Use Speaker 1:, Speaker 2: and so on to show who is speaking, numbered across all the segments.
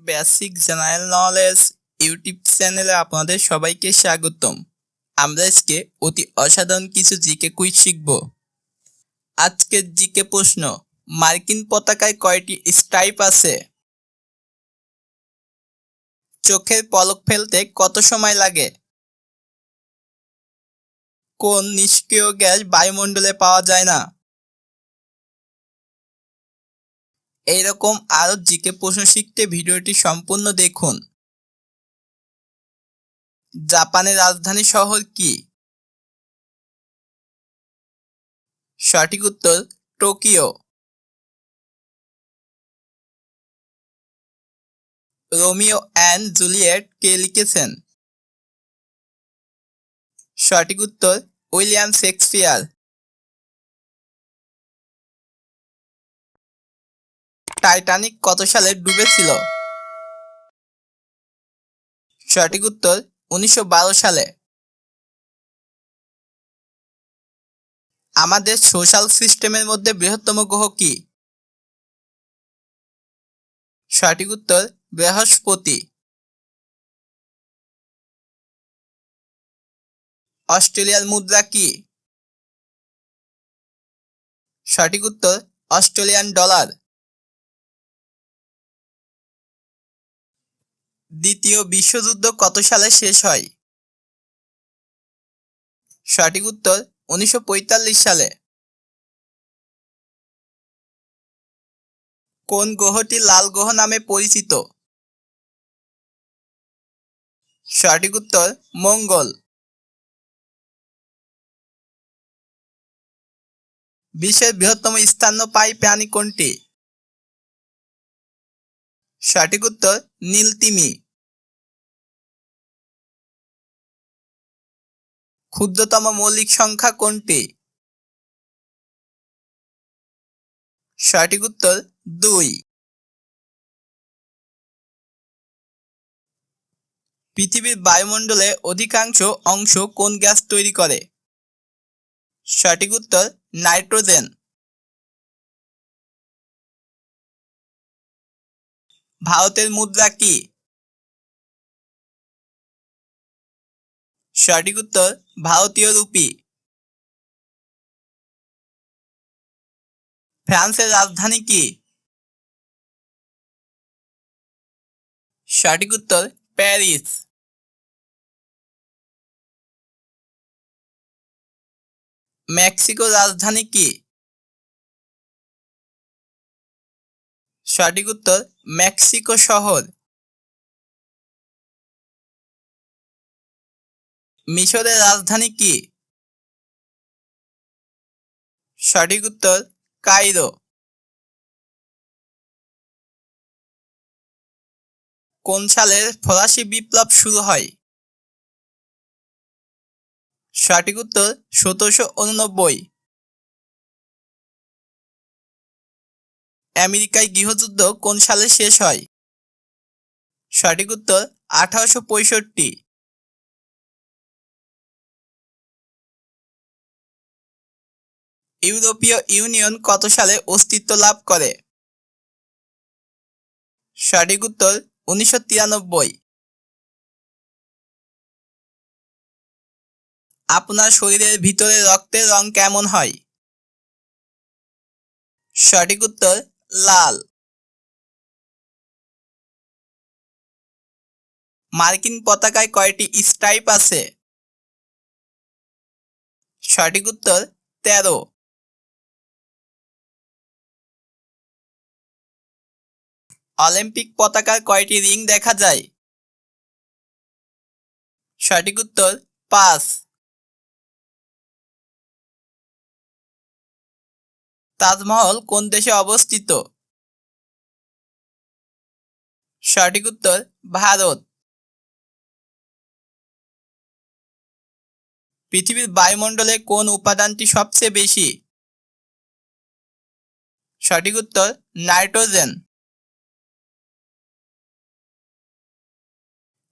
Speaker 1: Basic general knowledge YouTube চ্যানেলে আপনাদের সবাইকে স্বাগতম। আমরা আজকে অতি অসাধারণ কিছু জিকে কুইজ শিখব। আজকের জিকে প্রশ্ন, মার্কিন পতাকায় কয়টি স্ট্রাইপ আছে? চোখের পলক ফেলতে কত সময় লাগে? কোন নিষ্ক্রিয় গ্যাস বায়ুমণ্ডলে পাওয়া যায় না? এইরকম আরও জিকে প্রশ্ন শিখতে ভিডিওটি সম্পূর্ণ দেখুন। জাপানের রাজধানী শহর কি? সঠিক উত্তর, টোকিও। রোমিও অ্যান্ড জুলিয়েট কে লিখেছেন? সঠিক উত্তর, উইলিয়াম শেক্সপিয়ার। টাইটানিক কত সালে ডুবেছিল? সঠিক উত্তর, উনিশশো বারো সালে। আমাদের সোশ্যাল সিস্টেমের মধ্যে বৃহত্তম গ্রহ কি? সঠিক উত্তর, বৃহস্পতি। অস্ট্রেলিয়ার মুদ্রা কি? সঠিক উত্তর, অস্ট্রেলিয়ান ডলার। দ্বিতীয় বিশ্বযুদ্ধ কত সালে শেষ হয়? সঠিক উত্তর উনিশশো পঁয়তাল্লিশ সালে। কোন গ্রহটি লাল গ্রহ নামে পরিচিত? সঠিক উত্তর মঙ্গল। বিশ্বের বৃহত্তম স্তন্যপায়ী প্রাণী কোনটি? সঠিক উত্তর নীলতিমি। ক্ষুদ্রতম মৌলিক সংখ্যা কোনটি? সঠিক উত্তর দুই। পৃথিবীর বায়ুমণ্ডলে অধিকাংশ অংশ কোন গ্যাস তৈরি করে? সঠিক উত্তর নাইট্রোজেন। ভারতের মুদ্রা কি? সঠিক উত্তর, ভারতীয় রুপি। ফ্রান্সের রাজধানী কি? সঠিক উত্তর, প্যারিস। মেক্সিকো রাজধানী কি? সঠিক উত্তর মেক্সিকো শহর। মিশরের রাজধানী কি? সঠিক উত্তর কাইরো। কোন সালে ফরাসি বিপ্লব শুরু হয়? সঠিক উত্তর সতেরোশো উননব্বই। আমেরিকায় গৃহযুদ্ধ কোন সালে শেষ হয়? সঠিক উত্তর, আঠারোশো পঁয়ষট্টি। ইউরোপীয় ইউনিয়ন কত সালে অস্তিত্ব লাভ করে? সঠিক উত্তর, উনিশশো তিরানব্বই। আপনার শরীরের ভিতরে রক্তের রং কেমন হয়? সঠিক উত্তর লাল। মার্কিন পতাকায় কয়টি স্ট্রাইপ আছে? সঠিক উত্তর, তেরো। অলিম্পিক পতাকার কয়টি রিং দেখা যায়? সঠিক উত্তর, পাঁচ। তাজমহল কোন দেশে অবস্থিত? সঠিক উত্তর, ভারত। পৃথিবীর বায়ুমণ্ডলে কোন উপাদানটি সবচেয়ে বেশি? সঠিক উত্তর, নাইট্রোজেন।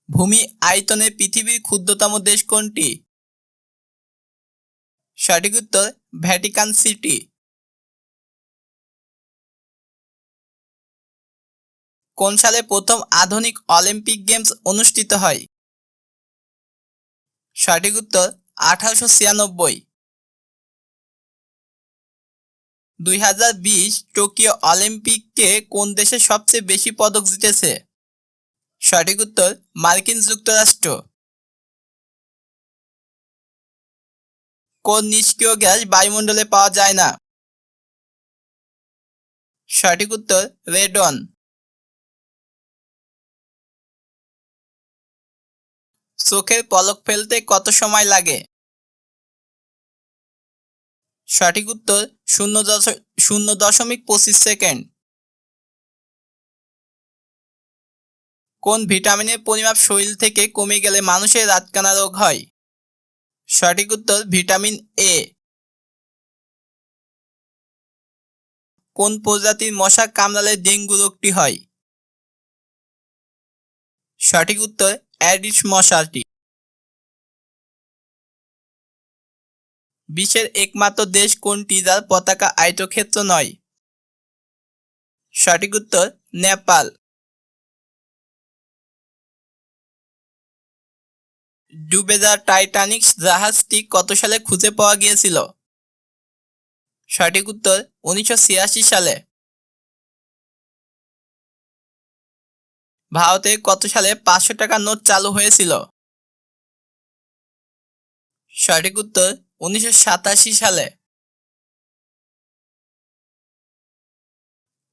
Speaker 1: ভূমি আয়তনে পৃথিবীর ক্ষুদ্রতম দেশ কোনটি? সঠিক উত্তর, ভ্যাটিকান সিটি। কোন সালে প্রথম আধুনিক অলিম্পিক গেমস অনুষ্ঠিত হয়? সঠিক উত্তর, আঠারোশো ছিয়ানব্বই। দুই হাজার বিশ টোকিও অলিম্পিকে কোন দেশে সবচেয়ে বেশি পদক জিতেছে? সঠিক উত্তর, মার্কিন যুক্তরাষ্ট্র। কোন নিষ্ক্রিয় গ্যাস বায়ুমণ্ডলে পাওয়া যায় না? সঠিক উত্তর, রেডন। চোখের পলক ফেলতে কত সময় লাগে? সঠিক উত্তর, শূন্য শূন্য দশমিক পঁচিশ সেকেন্ড। কোন ভিটামিনের পরিমাপ শরীর থেকে কমে গেলে মানুষের রাতকানা রোগ হয়? সঠিক উত্তর, ভিটামিন এ। কোন প্রজাতির মশা কামড়ালে ডেঙ্গু রোগটি হয়? সঠিক উত্তর অ্যাডিস মশাটি বিশ্বের একমাত্র দেশ কোনটি যার পতাকা আয়তক্ষেত্র নয়? সঠিক উত্তর, নেপাল। ডুবে যাওয়া টাইটানিক জাহাজটি কত সালে খুঁজে পাওয়া গিয়েছিল? সঠিক উত্তর, উনিশশো ছিয়াশি সালে। ভারতে কত সালে পাঁচশো টাকার নোট চালু হয়েছিল? সঠিক উত্তর উনিশশো সাতাশি সালে।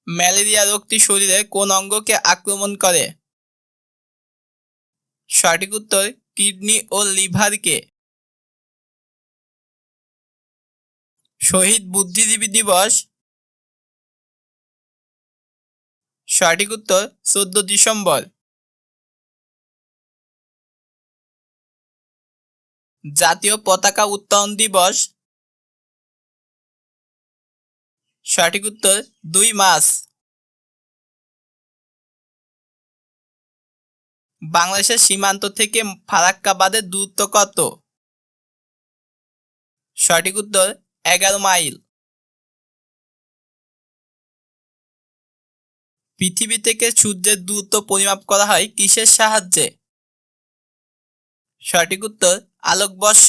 Speaker 1: ম্যালেরিয়া রোগটি শরীরে কোন অঙ্গকে আক্রমণ করে? সঠিক উত্তর কিডনি ও লিভারকে। শহীদ বুদ্ধিজীবী দিবস সঠিক উত্তর চোদ্দ ডিসেম্বর। জাতীয় পতাকা উত্তোলন দিবস। সঠিক উত্তর দুই মাস বাংলাদেশের সীমান্ত থেকে ফারাক্কাবাদের দূরত্ব কত? সঠিক উত্তর এগারো মাইল। পৃথিবী থেকে সূর্যের দূরত্ব পরিমাপ করা হয় কিসের সাহায্যে? সঠিক উত্তর আলোকবর্ষ।